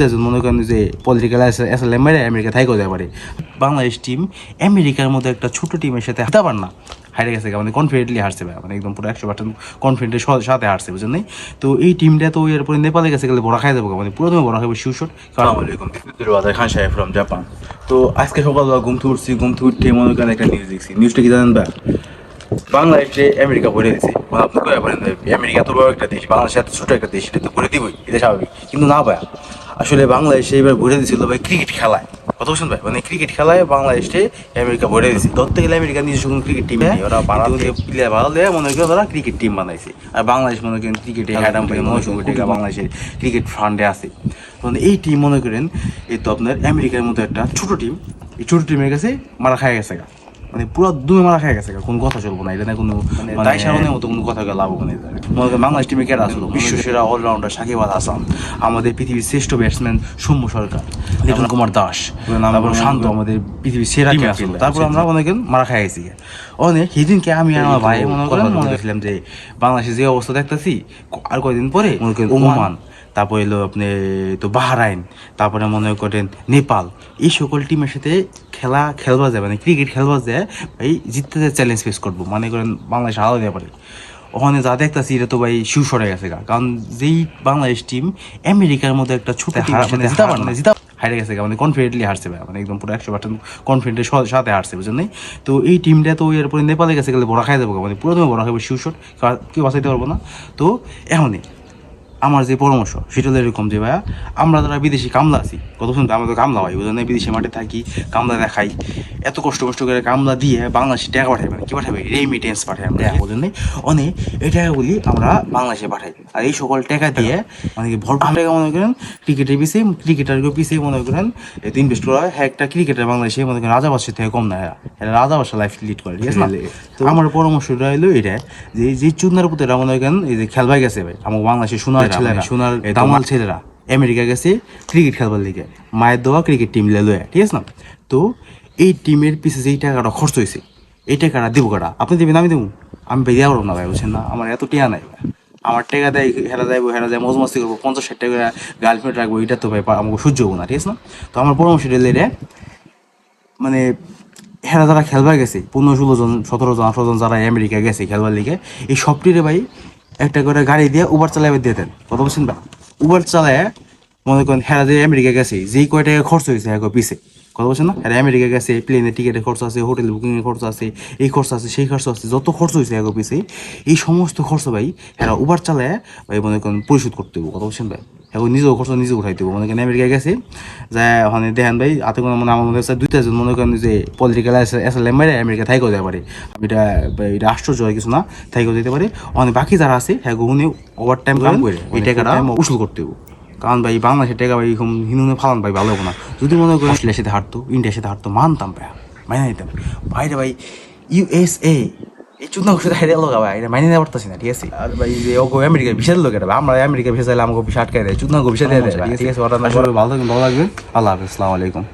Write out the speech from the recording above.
তেজন মনে করেন যে পলিটিক্যাল অ্যাসেলেম মেরে আমেরিকা থাইকেও যায় পারে। বাংলাদেশ টিম আমেরিকার মতো একটা ছোট টিমের সাথে হাতে পার না। হারে গেছে মানে কনফিডেন্টলি হারছে ভাই মানে একদম পুরো একশো পার্সেন্ট কনফিডেন্টের সাথে হারছে বুঝলেন নাই? তো এই টিমটা তো এরপরে নেপালে গেছে, গেলে বড় খাই দেবো মানে পুরো তুমি বড় খাইবো শিউশট কারণ খান সাহেব ফ্রম জাপান তো আজকে সকালবেলা ঘুম উঠছি, ঘুম উঠে মনে করেন একটা নিউজ দেখছি। নিউজটা কি জানেন ভাই? বাংলাদেশে আমেরিকা ভরে মানে আপনি আমেরিকা তো বড় একটা দেশ, বাংলাদেশ এত ছোট একটা দেশ, এটা তো ভরে দিবই, এটা স্বাভাবিক। কিন্তু না ভাই আসলে বাংলাদেশে এবার ভরে দিয়েছিল ভাই ক্রিকেট খেলায়। কত বলছেন ভাই? মানে ক্রিকেট খেলায় বাংলাদেশে আমেরিকা ভরে দিছে। ধরতে গেলে আমেরিকা নিজস্ব কোনো ক্রিকেট টিম নেই। ওরা প্লেয়ার বাড়ালে মনে করেন ওরা ক্রিকেট টিম বানাইছে। আর বাংলাদেশ মনে করেন ক্রিকেটে হ্যাডাম পাই মৌসুমী টিকা বাংলাদেশের ক্রিকেট ফান্ডে আছে। মানে এই টিম মনে করেন, এই তো আপনার আমেরিকার মতো একটা ছোট টিম এই ছোট টিমের কাছে মারা খায় গেছে গা। মানে পুরো দুই মারা খেয়ে গেছে কোনো কথা চলবো না এটা না কোনো মানে তাই সামনের মতো কোনো কথা লাভ হবে না মনে করেন বাংলাদেশ টিমে কেটে আসলো? বিশ্ব সেরা অলরাউন্ডার সাকিব আল হাসান আমাদের পৃথিবীর শ্রেষ্ঠ ব্যাটসম্যান সৌম্য সরকার লিটন কুমার দাস তারপর শান্ত আমাদের পৃথিবীর সেরা টিমে আসলো। তারপর আমরা অনেকে মারা খাই গেছি অনেক সেদিনকে আমি আর আমার ভাই মনে করেন মনে করেছিলাম যে বাংলাদেশে যে অবস্থা দেখতেছি আর কয়দিন পরে মনে করেন ওমান। তারপর এলো আপনি তো বাহরাইন তারপরে মনে করেন নেপাল। এই সকল টিমের সাথে খেলা খেলবা যায় মানে ক্রিকেট খেলবা যায় ভাই জিততে যায় চ্যালেঞ্জ ফেস করব মনে করেন বাংলাদেশ আলাদা পারে ওখানে যা দেখতেছি এটা তো ভাই শিউ সরে গেছে গা কারণ যেই বাংলাদেশ টিম আমেরিকার মধ্যে একটা ছোট মানে জিতা পারে জিতা হারে গেছে গা, মানে কনফিডেন্টলি হারছে ভাই মানে একদম পুরো একশো পার্সেন্ট কনফিডেন্টের সাথে হারছে বুঝলেন নাই? তো এই টিমটা তো এরপরে নেপালে গেছে গেলে বড় খাই দেবো মানে পুরো তুমি বড় খাইবো শিউ শট কেউ বাঁচাইতে পারব না। তো এখনই আমার যে পরামর্শ সেটা হলো এরকম যে ভাইয়া আমরা যারা বিদেশি কামলা আছি কত শুনতে আমরা তো কামলা হয় না? বিদেশি মাঠে থাকি কামলা দেখাই এত কষ্ট কষ্ট করে কামলা দিয়ে বাংলাদেশে টাকা পাঠাবে মানে কি পাঠাবে রেমিটেন্স পাঠাই আমরা বুঝলেন নাই? অনেক এই টাকাগুলি আমরা বাংলাদেশে পাঠাই আর এই সকল টাকা দিয়ে মানে ভরপুর টাকা মনে করেন ক্রিকেটের পিছিয়ে ক্রিকেটারকে পিছিয়ে মনে করেন এতে ইনভেস্ট করা হয় হ্যাঁ একটা ক্রিকেটার বাংলাদেশে মনে করেন রাজাবাসের থেকে কম না হ্যাঁ এটা রাজাবাসা লাইফ লিড করে ঠিক আছে না? তো আমার পরামর্শটা হলো এটা যে যে চুনার পুতেরা মনে করেন এই যে খেলবাই গেছে ভাই আমার বাংলাদেশের সোনার ছেলেরা সোনার দামাল ছেলেরা। আমেরিকা গেছে ক্রিকেট খেলবার লিগে। মায়ের দেওয়া ক্রিকেট টিম লয়ে ঠিক আছে না? তো এই টিমের পিছিয়ে যেই টাকাটা খরচ হয়েছে এই টাকাটা দিব কাটা আপনি দেবেন আমি দেবো। আমি বেরিয়ে পারব না ভাই বুঝছেন না? আমার এত টিয়া নাই আমার টাকা দেয় হেরা যাইবো হেরা যায় মজ মস্তি করব পঞ্চাশ ষাট টাকা গার্লফ্রেন্ড রাখব এটা তো ভাই আমাকে সহ্য হব না ঠিক আছে না? তো আমার পরামর্শ এটা মানে হেরা যারা খেলবার গেছে পনেরো ষোলো জন সতেরো জন আঠারো জন যারা আমেরিকা গেছে খেলবার লিগে এই সবটিরে ভাই একটা করে গাড়ি দিয়ে উবার চালাবে দিয়ে দেন। কথা বলছেন বা উবার চালায়, মনে করেন হেরা দিয়ে আমেরিকা গেছে, যেই কয় টাকা খরচ হয়েছে এক পিছে কথা বলছেন না? হেরা আমেরিকা গেছে প্লেনের টিকিটের খরচ আছে হোটেল বুকিংয়ের খরচ আছে, এই খরচ আছে, সেই খরচ আছে, যত খরচ হয়েছে এক পিছে এই সমস্ত খরচ ভাই হেরা উবার চালায়, ভাই মনে করেন পরিশোধ করতে হবে কথা বলছেন ভাই? এখন নিজেও খরচ নিজে উঠাই দেবো। মনে করেন আমেরিকা গেছে যা ওখানে দেখেন ভাই হাতে কোনো মানে আমার মনে হচ্ছে দুইটা জন মনে করেন যে পলিটিক্যাল অ্যাসেলেম মেরে আমেরিকা থাইকেও যেতে পারে এটা এটা আশ্চর্য হয় কিছু না থাইকেও যেতে পারে অনেক বাকি যারা আছে হ্যাঁ উনি ওভার টাইম কাম করে এই টাকাটা উসুল করতে হবে কারণ ভাই বাংলাদেশের টাকা ভাই এরকম হিনুনে ফালান ভাই ভালো হব না। যদি মনে করেন অস্ট্রেলিয়ার সাথে হারতো ইন্ডিয়ার সাথে হারতো মানতাম ভাই মাইনে নিতাম। ভাইরে ভাই ইউএসএ এই চুনা ওষুধ হাইরে লোক ভাই এটা মাইনে পারতেছি না ঠিক আছে আর ভাই যে ওকে আমেরিকা ভিসা লোক এটা আমরা আমেরিকা ভিসা চাইলে আমাকে ভিসা আটকাই দেয় চুনা ভিসা দিয়ে দেয় ঠিক আছে। ওরা ভালো থাকবেন ভালো লাগবে আল্লাহ হাফিজ আসসালামু আলাইকুম।